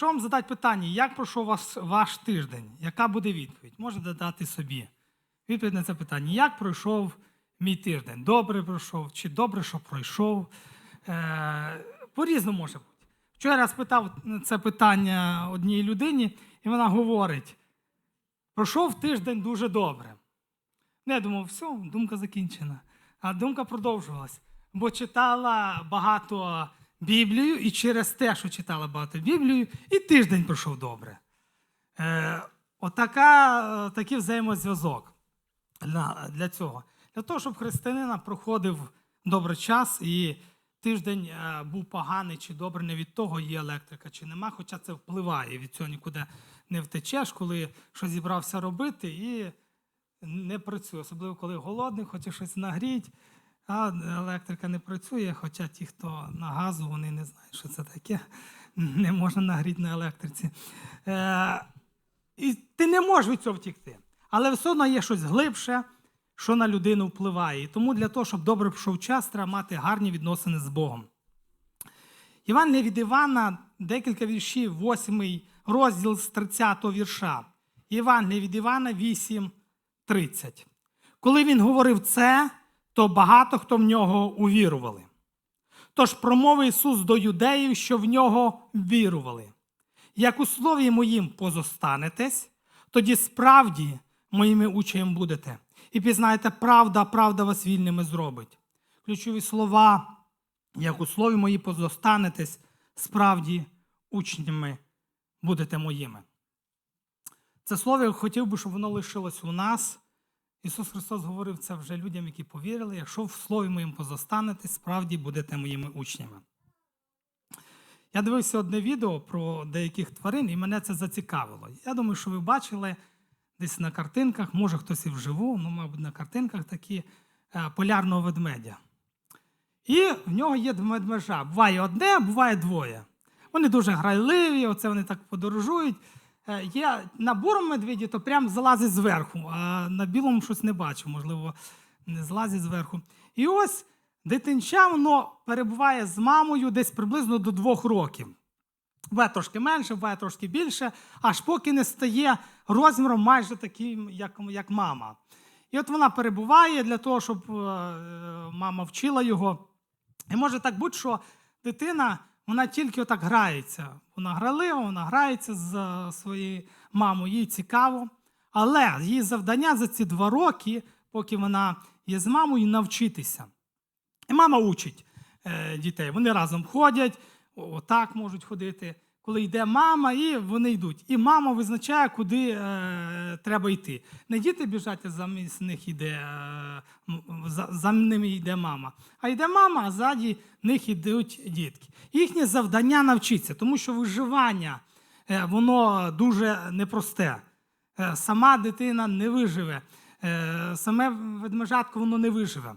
Якщо вам задати питання, як пройшов вас, ваш тиждень, яка буде відповідь? Можете дати собі відповідь на це питання. Як пройшов мій тиждень? Добре пройшов чи добре, що пройшов? Е, по-різному може бути. Вчора я спитав це питання одній людині, і вона говорить: пройшов тиждень дуже добре. Ну, я думав, все, думка закінчена. А думка продовжувалась. Бо читала багато Біблію, і через те, що читала багато Біблію, і тиждень пройшов добре. Е, отака, е, такий взаємозв'язок для, для цього. Для того, щоб християнина проходив добрий час і тиждень е, був поганий чи добрий, не від того є електрика чи нема, хоча це впливає, від цього нікуди не втечеш, коли щось зібрався робити і не працює, особливо коли голодний, хоче щось нагріти, а електрика не працює, хоча ті, хто на газу, вони не знають, що це таке. Не можна нагріти на електриці. Е, і ти не можеш від цього втікти. Але все одно є щось глибше, що на людину впливає. І тому для того, щоб добре пішов час, треба мати гарні відносини з Богом. Іван не від Івана, декілька віршів, 8 розділ з 30 вірша. Іван не від Івана 8, 30. Коли він говорив це, то багато хто в нього увірували. Тож промовив Ісус до юдеїв, що в нього вірували. Як у слові моїм позостанетесь, тоді справді моїми учнями будете. І пізнаєте, правда, правда вас вільними зробить. Ключові слова, як у слові мої позостанетесь, справді учнями будете моїми. Це слово я хотів би, щоб воно лишилось у нас. Ісус Христос говорив це вже людям, які повірили. Якщо в слові моїм позостанетесь, справді будете моїми учнями. Я дивився одне відео про деяких тварин, і мене це зацікавило. Я думаю, що ви бачили десь на картинках, може хтось і вживу, ну, мабуть, на картинках такі е, полярного ведмедя. І в нього є ведмежа. Буває одне, буває двоє. Вони дуже грайливі, оце вони так подорожують. Е, Є на медведі, то прям залазить зверху, а на білому щось не бачу, можливо, не злазить зверху. І ось дитинча воно перебуває з мамою десь приблизно до двох років. Буває трошки менше, буває трошки більше, аж поки не стає розміром майже таким, як, як мама. І от вона перебуває для того, щоб е, мама вчила його. І може так бути, що дитина вона тільки отак грається. Вона гралива, вона грається з е, своєю мамою, їй цікаво. Але її завдання за ці два роки, поки вона є з мамою, навчитися. І мама учить е, дітей. Вони разом ходять, отак можуть ходити. Коли йде мама, і вони йдуть. І мама визначає, куди е, треба йти. Не діти біжать, а замість них йде, е, за, за ними йде мама. А йде мама, а ззаді них йдуть дітки. Їхнє завдання навчитися, тому що виживання е, воно дуже непросте. Е, сама дитина не виживе, е, саме ведмежатко воно не виживе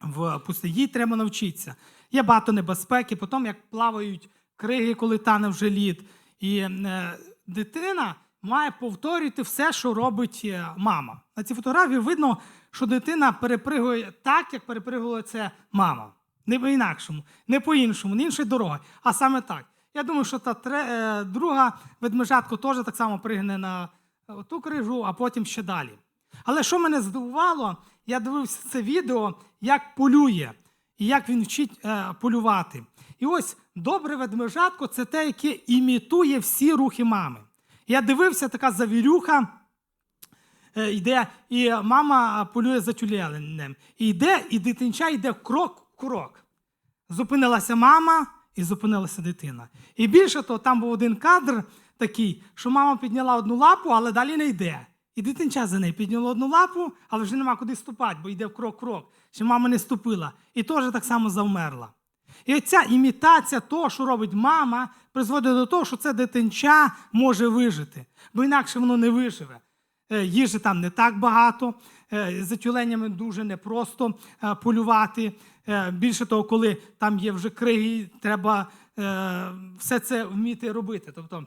в пустині. Їй треба навчитися. Є багато небезпеки, потім як плавають криги, коли тане вже лід. І е, дитина має повторювати все, що робить е, мама. На цій фотографії видно, що дитина перепригує так, як перепригувала це мама. Не по-інакшому, не по-іншому, не іншої дороги, а саме так. Я думаю, що та тре, е, друга ведмежатко теж так само пригне на ту крижу, а потім ще далі. Але що мене здивувало, я дивився це відео, як полює і як він вчить е, полювати. І ось добре ведмежатко це те, яке імітує всі рухи мами. Я дивився, така завірюха е, йде, і мама полює за тюленем. І йде, і дитинча йде крок в крок. Зупинилася мама і зупинилася дитина. І більше того, там був один кадр такий, що мама підняла одну лапу, але далі не йде. І дитинча за нею підняла одну лапу, але вже нема куди ступати, бо йде в крок-крок. Ще мама не ступила. І теж так само завмерла. І оця імітація того, що робить мама, призводить до того, що це дитинча може вижити, бо інакше воно не виживе. Е, Їжі там не так багато, е, за тюленями дуже непросто е, полювати. Більше того, коли там є вже криги, треба все це вміти робити. Тобто,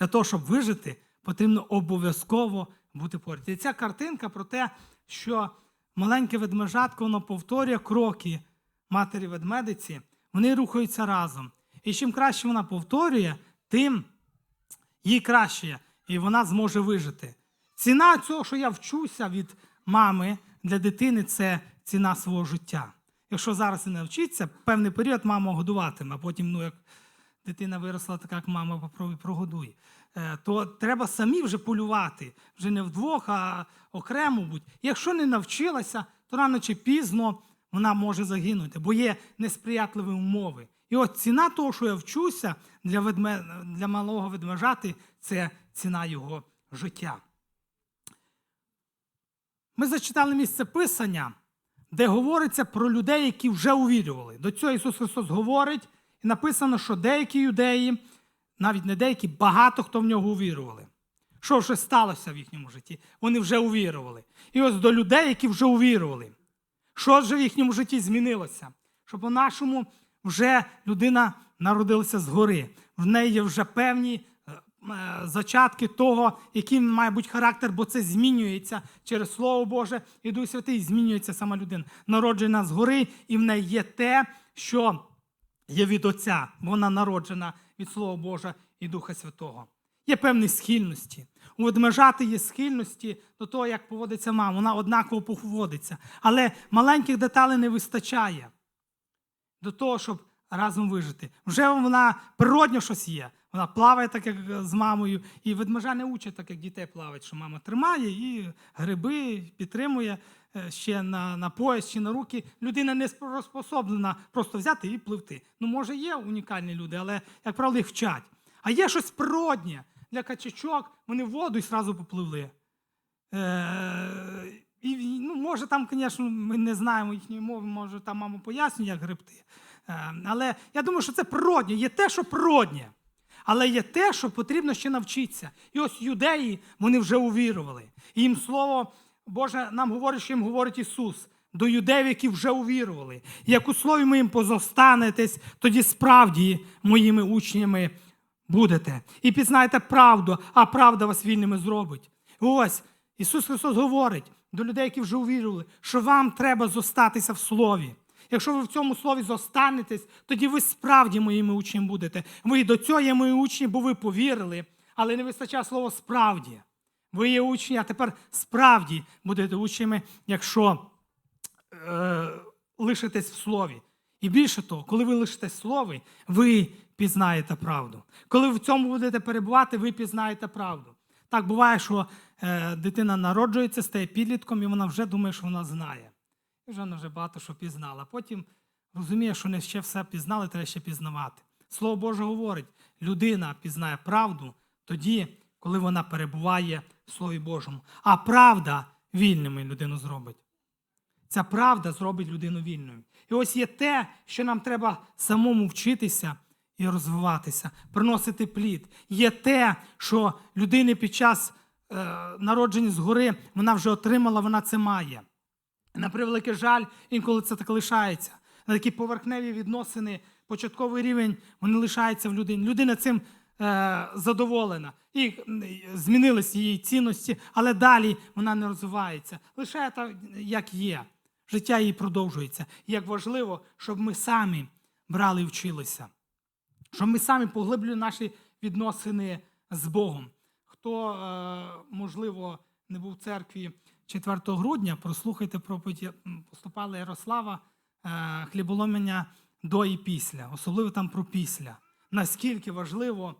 для того, щоб вижити, потрібно обов'язково бути поряд. І ця картинка про те, що маленьке ведмежатко воно повторює кроки матері ведмедиці, вони рухаються разом. І чим краще вона повторює, тим їй краще, і вона зможе вижити. Ціна цього, що я вчуся від мами для дитини, це ціна свого життя. Якщо зараз не вчиться, певний період мама годуватиме, а потім, ну як дитина виросла, така як мама попробуй прогодуй. Е, То треба самі вже полювати, вже не вдвох, а окремо будь. Якщо не навчилася, то рано чи пізно вона може загинути, бо є несприятливі умови. І от ціна того, що я вчуся для, ведме... для малого ведмежати, це ціна його життя. Ми зачитали місце Писання, де говориться про людей, які вже увірювали. До цього Ісус Христос говорить, і написано, що деякі юдеї, навіть не деякі, багато хто в нього увірували. Що вже сталося в їхньому житті? Вони вже увірували. І ось до людей, які вже увірували. Що ж в їхньому житті змінилося? Що по-нашому вже людина народилася згори. В неї є вже певні е, е, зачатки того, який має бути характер, бо це змінюється через Слово Боже, і Дух Святий змінюється сама людина. Народжена згори, і в неї є те, що є від Отця, вона народжена від Слова Божа і Духа Святого. Є певні схильності. У ведмежати є схильності до того, як поводиться мама. Вона однаково поводиться. Але маленьких деталей не вистачає до того, щоб разом вижити. Вже вона природньо щось є. Вона плаває так, як з мамою, і ведмежа не учать, так як дітей плавають, що мама тримає і гриби підтримує е, ще на, на пояс чи на руки. Людина не розпособлена просто взяти і пливти. Ну, може, є унікальні люди, але, як правило, їх вчать. А є щось природнє для качачок, вони в воду і одразу попливли. Е, і, ну, може, там, звісно, ми не знаємо їхньої мови, може, там мама пояснює, як гребти. Е, але я думаю, що це природнє. Є те, що природнє. Але є те, що потрібно ще навчитися. І ось юдеї вони вже увірували. І їм слово Боже нам говорить, що їм говорить Ісус. До юдеїв, які вже увірували. Як у слові моїм позостанетесь, тоді справді моїми учнями будете. І пізнаєте правду, а правда вас вільними зробить. Ось Ісус Христос говорить до людей, які вже увірували, що вам треба зостатися в слові. Якщо ви в цьому слові зостанетесь, тоді ви справді моїми учнями будете. Ви до цього є мої учні, бо ви повірили, але не вистачає слова справді. Ви є учні, а тепер справді будете учнями, якщо е, лишитесь в слові. І більше того, коли ви лишитесь в слові, ви пізнаєте правду. Коли ви в цьому будете перебувати, ви пізнаєте правду. Так буває, що е, дитина народжується, стає підлітком, і вона вже думає, що вона знає. І вже вона вже багато що пізнала. Потім розуміє, що не ще все пізнали, треба ще пізнавати. Слово Боже говорить, людина пізнає правду тоді, коли вона перебуває в Слові Божому. А правда вільними людину зробить. Ця правда зробить людину вільною. І ось є те, що нам треба самому вчитися і розвиватися, приносити плід. Є те, що людини під час е, народження згори вона вже отримала, вона це має. На превеликий жаль, інколи це так лишається. На такі поверхневі відносини, початковий рівень, вони лишаються в людині. Людина цим е, задоволена. І змінились її цінності, але далі вона не розвивається. Лише так, як є. Життя її продовжується. І як важливо, щоб ми самі брали і вчилися, щоб ми самі поглиблювали наші відносини з Богом. Хто, е, можливо, не був в церкві 4 грудня, прослухайте проповідь поступала Ярослава е, хліболомення до і після, особливо там про після. Наскільки важливо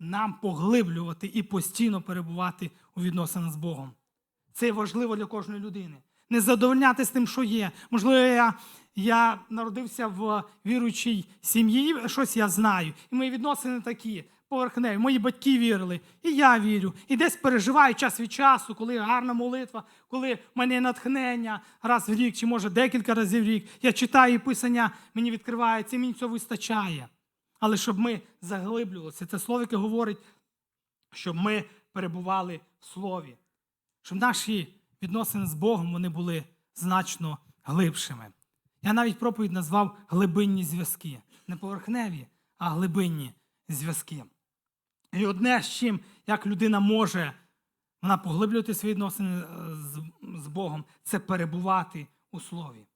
нам поглиблювати і постійно перебувати у відносинах з Богом. Це важливо для кожної людини. Не задовольнятися тим, що є. Можливо, я, я народився в віруючій сім'ї, щось я знаю. І мої відносини такі поверхневі. Мої батьки вірили, і я вірю. І десь переживаю час від часу, коли гарна молитва, коли в мене натхнення раз в рік, чи може декілька разів в рік. Я читаю писання, мені відкривається, і мені цього вистачає. Але щоб ми заглиблювалися, це слово, яке говорить, щоб ми перебували в слові, щоб наші відносини з Богом вони були значно глибшими. Я навіть проповідь назвав глибинні зв'язки. Не поверхневі, а глибинні зв'язки. І одне з чим, як людина може вона поглиблювати свої відносини е, з, з Богом, це перебувати у слові.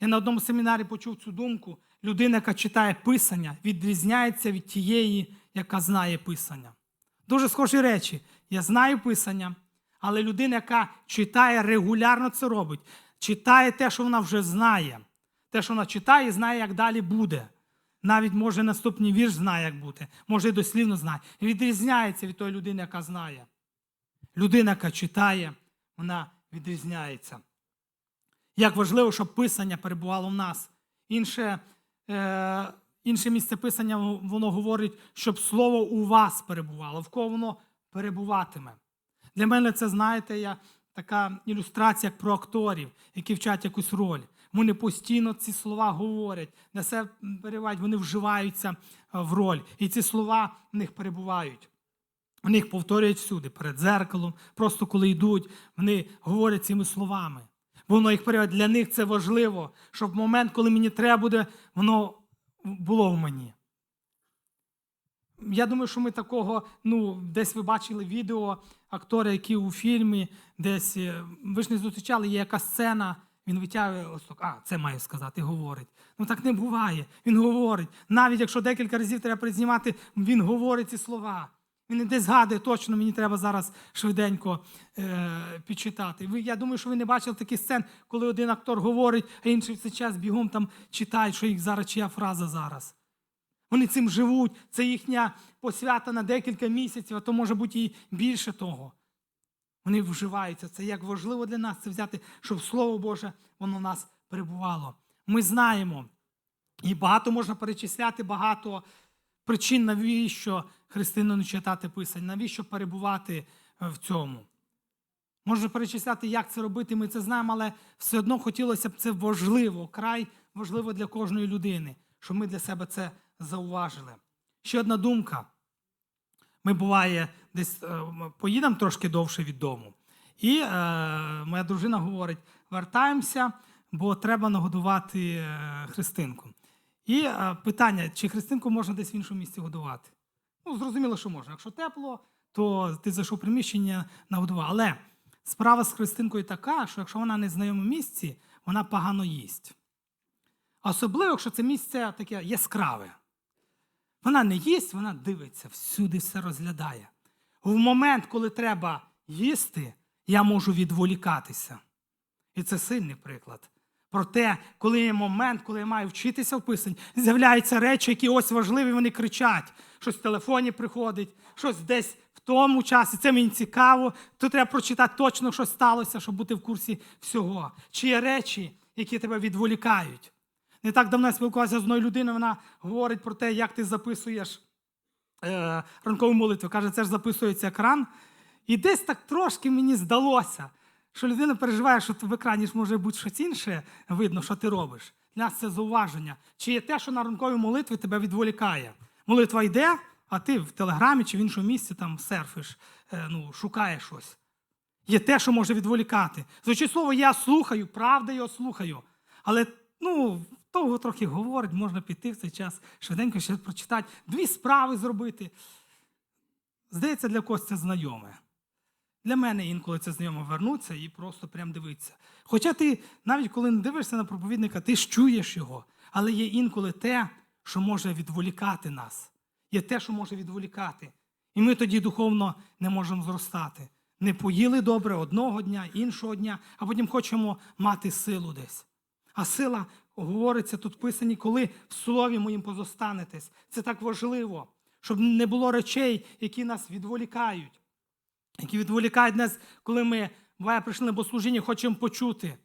Я на одному семінарі почув цю думку. Людина, яка читає Писання, відрізняється від тієї, яка знає Писання. Дуже схожі речі. Я знаю Писання, але людина, яка читає, регулярно це робить, читає те, що вона вже знає. Те, що вона читає, знає, як далі буде. Навіть може наступний вірш знає, як бути, може і дослівно знає. Відрізняється від тої людини, яка знає. Людина, яка читає, вона відрізняється. Як важливо, щоб писання перебувало в нас. Інше, е, інше місце писання воно говорить, щоб слово у вас перебувало, в кого воно перебуватиме. Для мене це, знаєте, я, така ілюстрація про акторів, які вчать якусь роль. Вони постійно ці слова говорять, на себе перебувають, вони вживаються е, в роль. І ці слова в них перебувають. Вони їх повторюють всюди, перед дзеркалом, просто коли йдуть, вони говорять цими словами. Бо воно їх переводить. Для них це важливо, щоб в момент, коли мені треба буде, воно було в мені. Я думаю, що ми такого, ну, десь ви бачили відео актора, які у фільмі, десь е, ви ж не зустрічали, є яка сцена, він витягує ось так, а, це маю сказати, говорить. Ну так не буває. Він говорить. Навіть якщо декілька разів треба признімати, він говорить ці слова. Він десь згадує, точно мені треба зараз швиденько е, підчитати. Ви, я думаю, що ви не бачили таких сцен, коли один актор говорить, а інший в цей час бігом там читає, що їх зараз чия фраза зараз. Вони цим живуть, це їхня посвята на декілька місяців, а то може бути і більше того. Вони вживаються. Це як важливо для нас це взяти, щоб Слово Боже воно в нас перебувало. Ми знаємо, і багато можна перечисляти, багато причин, навіщо християнину читати Писання, навіщо перебувати е, в цьому. Можна перечисляти, як це робити, ми це знаємо, але все одно хотілося б це важливо, край важливо для кожної людини, щоб ми для себе це зауважили. Ще одна думка. Ми буває, десь е, поїдемо трошки довше від дому. І е, моя дружина говорить: вертаємося, бо треба нагодувати е, христинку. І е, питання, чи христинку можна десь в іншому місці годувати? Ну, зрозуміло, що можна. Якщо тепло, то ти зайшов приміщення нагодував. Але справа з христинкою така, що якщо вона не в знайомому місці, вона погано їсть. Особливо, якщо це місце таке яскраве. Вона не їсть, вона дивиться, всюди все розглядає. В момент, коли треба їсти, я можу відволікатися. І це сильний приклад. Проте, коли є момент, коли я маю вчитися в писанні, з'являються речі, які ось важливі, вони кричать. Щось в телефоні приходить, щось десь в тому часі. Це мені цікаво. То треба прочитати точно, що сталося, щоб бути в курсі всього. Чи є речі, які тебе відволікають. Не так давно я спілкувався з одною людиною, вона говорить про те, як ти записуєш е, ранкову молитву. Каже, це ж записується екран. І десь так трошки мені здалося, що людина переживає, що в екрані ж може бути щось інше, видно, що ти робиш. Для нас це зауваження. Чи є те, що на ранковій молитві тебе відволікає? Молитва йде, а ти в телеграмі чи в іншому місці там серфиш, е, ну, шукаєш щось. Є те, що може відволікати. Звучить слово, я слухаю, правда його слухаю. Але ну, довго трохи говорить, можна піти в цей час, швиденько ще прочитати, дві справи зробити. Здається, для когось це знайоме. Для мене інколи це знайомо вернуться і просто прям дивитися. Хоча ти, навіть коли не дивишся на проповідника, ти ж чуєш його, але є інколи те, що може відволікати нас. Є те, що може відволікати. І ми тоді духовно не можемо зростати. Не поїли добре одного дня, іншого дня, а потім хочемо мати силу десь. А сила говориться тут писані, коли в слові моїм позостанетесь. Це так важливо, щоб не було речей, які нас відволікають, які відволікають нас, коли ми буває, прийшли на богослужіння, хочемо почути.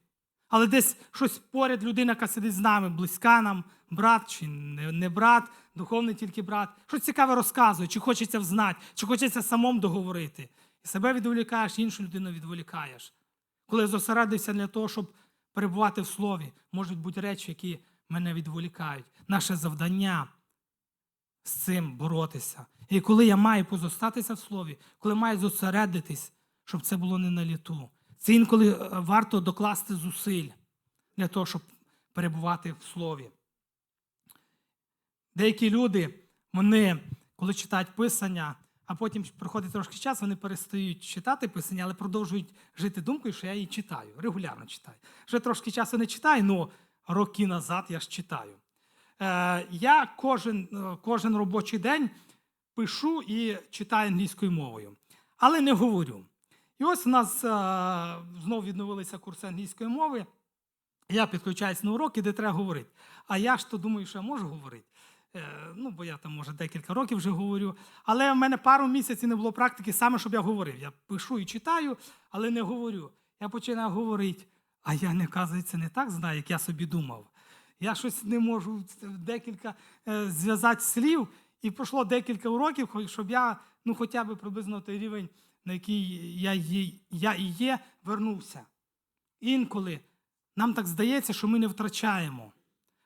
Але десь щось поряд людина, яка сидить з нами, близька нам, брат чи не, брат, духовний тільки брат, щось цікаве розказує, чи хочеться взнати, чи хочеться самому договорити. І себе відволікаєш, іншу людину відволікаєш. Коли зосередився для того, щоб перебувати в слові, можуть бути речі, які мене відволікають. Наше завдання з цим боротися. І коли я маю позостатися в слові, коли маю зосередитись, щоб це було не на літу. Це інколи е, варто докласти зусиль для того, щоб перебувати в слові. Деякі люди, вони, коли читають писання, а потім проходить трошки час, вони перестають читати писання, але продовжують жити думкою, що я її читаю, регулярно читаю. Вже трошки часу не читаю, але роки назад я ж читаю. Е, я кожен, е, кожен робочий день пишу і читаю англійською мовою, але не говорю. І ось у нас е, знову відновилися курси англійської мови. Я підключаюсь на уроки, де треба говорити. А я ж то думаю, що я можу говорити. Е, ну, бо я там, може, декілька років вже говорю. Але в мене пару місяців не було практики саме, щоб я говорив. Я пишу і читаю, але не говорю. Я починаю говорити, а я, не оказується, не так знаю, як я собі думав. Я щось не можу декілька е, зв'язати слів, і пройшло декілька уроків, щоб я ну, хоча б приблизно той рівень, на який я, є, я і є, вернувся. Інколи нам так здається, що ми не втрачаємо.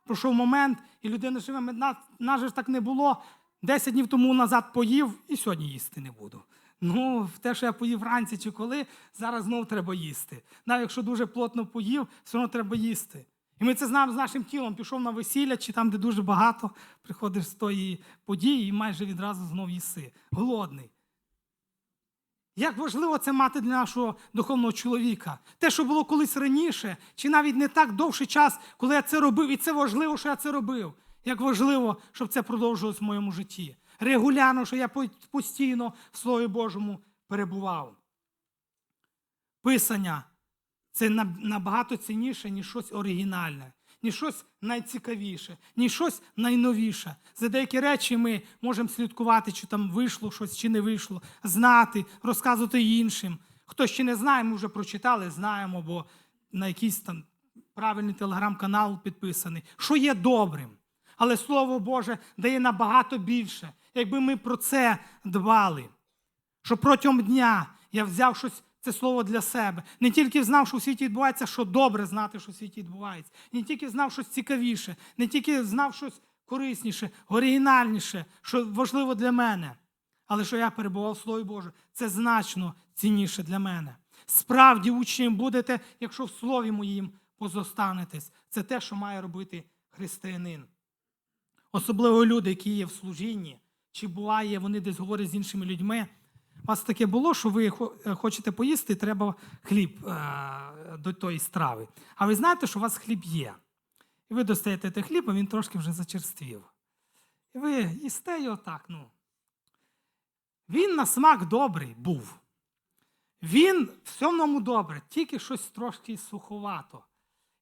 Пройшов момент, і людина живе, «Ми- на- нас же ж так не було. Десять днів тому назад поїв і сьогодні їсти не буду. Ну, те, що я поїв вранці чи коли, зараз знову треба їсти. Навіть якщо дуже плотно поїв, все одно треба їсти. І ми це знаємо з нашим тілом. Пішов на весілля, чи там, де дуже багато, приходиш з тої події і майже відразу знов їси. Голодний. Як важливо це мати для нашого духовного чоловіка. Те, що було колись раніше, чи навіть не так довший час, коли я це робив, і це важливо, що я це робив. Як важливо, щоб це продовжилось в моєму житті. Регулярно, що я постійно в Слові Божому перебував. Писання це набагато цінніше, ніж щось оригінальне, ніж щось найцікавіше, ніж щось найновіше. За деякі речі ми можемо слідкувати, чи там вийшло щось, чи не вийшло, знати, розказувати іншим. Хто ще не знає, ми вже прочитали, знаємо, бо на якийсь там правильний телеграм-канал підписаний, що є добрим. Але Слово Боже дає набагато більше, якби ми про це дбали що протягом дня я взяв щось це слово для себе. Не тільки знав, що у світі відбувається, що добре знати, що у світі відбувається. Не тільки знав щось цікавіше, не тільки знав щось корисніше, оригінальніше, що важливо для мене. Але що я перебував в Слові Боже, це значно цінніше для мене. Справді учнем будете, якщо в слові моїм позостанетесь. Це те, що має робити християнин. Особливо люди, які є в служінні, чи буває, вони десь говорять з іншими людьми. У вас таке було, що ви е, хочете поїсти, і треба хліб е, до тої страви. А ви знаєте, що у вас хліб є. І ви достаєте той хліб, а він трошки вже зачерствів. І ви їсте його так, ну. Він на смак добрий був. Він в цьому добре, тільки щось трошки суховато.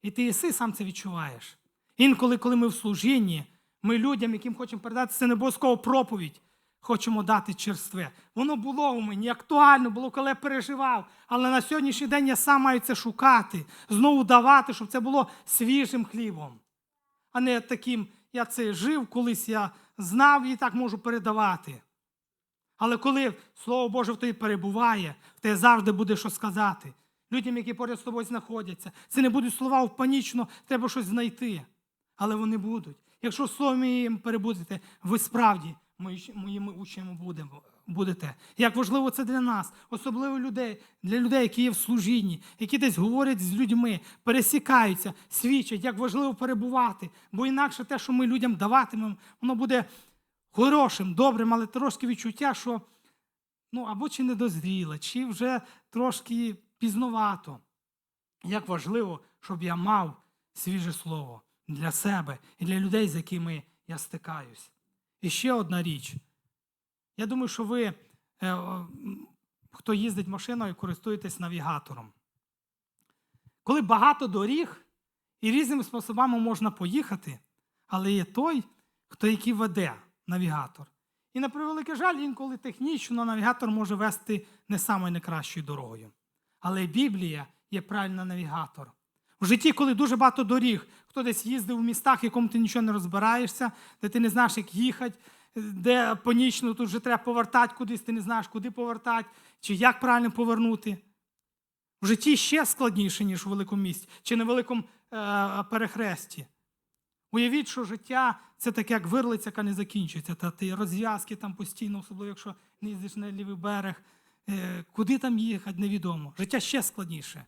І ти їси, сам це відчуваєш. Інколи, коли ми в служінні, ми людям, яким хочемо передати, це не обов'язково проповідь, хочемо дати черстве. Воно було у мені, актуально було, коли я переживав. Але на сьогоднішній день я сам маю це шукати, знову давати, щоб це було свіжим хлібом, а не таким, я це жив, колись я знав і так можу передавати. Але коли Слово Боже в тобі перебуває, в тебе завжди буде що сказати. Людям, які поряд з тобою знаходяться, це не будуть слова в панічно, треба щось знайти. Але вони будуть. Якщо в слові моїм перебудете, ви справді моїми учнями будемо- будете. Як важливо це для нас, особливо людей, для людей, які є в служінні, які десь говорять з людьми, пересікаються, свідчать, як важливо перебувати. Бо інакше те, що ми людям даватимемо, воно буде хорошим, добрим, але трошки відчуття, що ну, або чи недозріле, чи вже трошки пізновато. Як важливо, щоб я мав свіже слово для себе і для людей, з якими я стикаюсь. І ще одна річ. Я думаю, що ви, е, хто їздить машиною, користуєтесь навігатором. Коли багато доріг і різними способами можна поїхати, але є той, хто який веде навігатор. І на превеликий жаль, інколи технічно навігатор може вести не самою найкращою дорогою. Але Біблія є правильний навігатор. В житті, коли дуже багато доріг, хто десь їздив в містах, в якому ти нічого не розбираєшся, де ти не знаєш, як їхати, де панічно тут вже треба повертати кудись, ти не знаєш, куди повертати, чи як правильно повернути. В житті ще складніше, ніж у великому місті, чи на великому е, перехресті. Уявіть, що життя це таке, як вирлиця, яка не закінчується. Та ти розв'язки там постійно, особливо якщо не їздиш на лівий берег. Е, куди там їхати, невідомо. Життя ще складніше.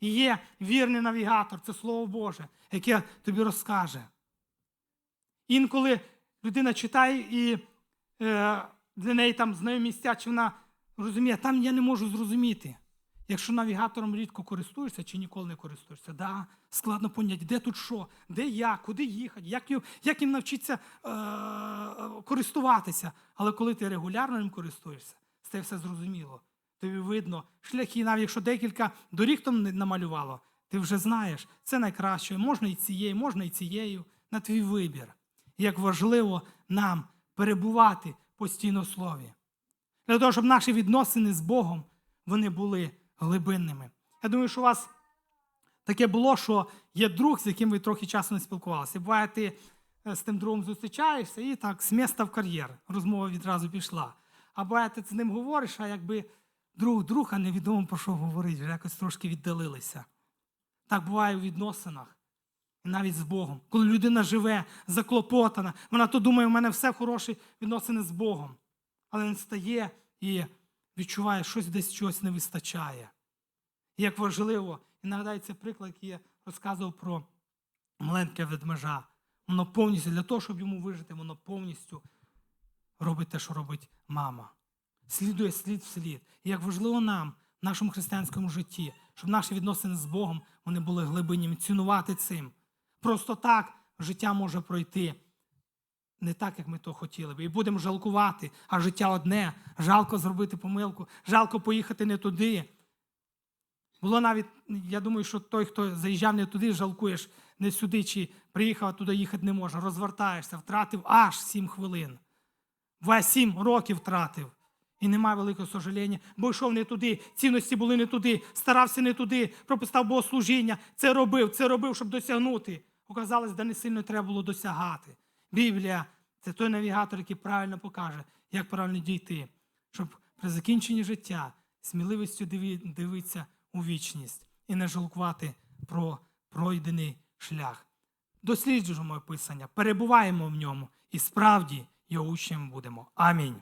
І є вірний навігатор, це Слово Боже, яке тобі розкаже. Інколи людина читає і е, для неї там знайомі місця, чи вона розуміє, там я не можу зрозуміти. Якщо навігатором рідко користуєшся чи ніколи не користуєшся, да, складно поняти, де тут що, де як, куди їхати, як, його- як їм навчитися е- е, користуватися. Але коли ти регулярно ним користуєшся, стає все зрозуміло. Тобі видно шляхи, навіть якщо декілька доріг там намалювало, ти вже знаєш, це найкраще. Можна і цією, можна і цією, на твій вибір. Як важливо нам перебувати постійно в слові. Для того, щоб наші відносини з Богом вони були глибинними. Я думаю, що у вас таке було, що є друг, з яким ви трохи часу не спілкувалися. Буває, ти е, з тим другом зустрічаєшся і так з міста в кар'єр. Розмова відразу пішла. А буває, ти з ним говориш, а якби друг друг, а невідомо про що говорить, вже якось трошки віддалилися. Так буває у відносинах. І навіть з Богом. Коли людина живе, заклопотана, вона то думає, у мене все хороші відносини з Богом. Але він стає і відчуває, щось десь чогось не вистачає. І як важливо, і нагадається приклад, який я розказував про маленьке ведмежа. Воно повністю для того, щоб йому вижити, воно повністю робить те, що робить мама. Слідує слід в слід. І як важливо нам в нашому християнському житті, щоб наші відносини з Богом вони були глибинними, цінувати цим. Просто так життя може пройти не так, як ми то хотіли би. І будемо жалкувати, а життя одне. Жалко зробити помилку, жалко поїхати не туди. Було навіть, я думаю, що той, хто заїжджав не туди, жалкуєш не сюди, чи приїхав а туди їхати не може. Розвертаєшся, втратив аж сім хвилин. Два сім років втратив. І немає великого сожаління, бо йшов не туди, цінності були не туди, старався не туди, пропустав богослужіння, це робив, це робив, щоб досягнути. Оказалось, де не сильно треба було досягати. Біблія це той навігатор, який правильно покаже, як правильно дійти, щоб при закінченні життя сміливістю дивитися у вічність і не жалкувати про пройдений шлях. Досліджуємо писання, перебуваємо в ньому і справді його учнями будемо. Амінь.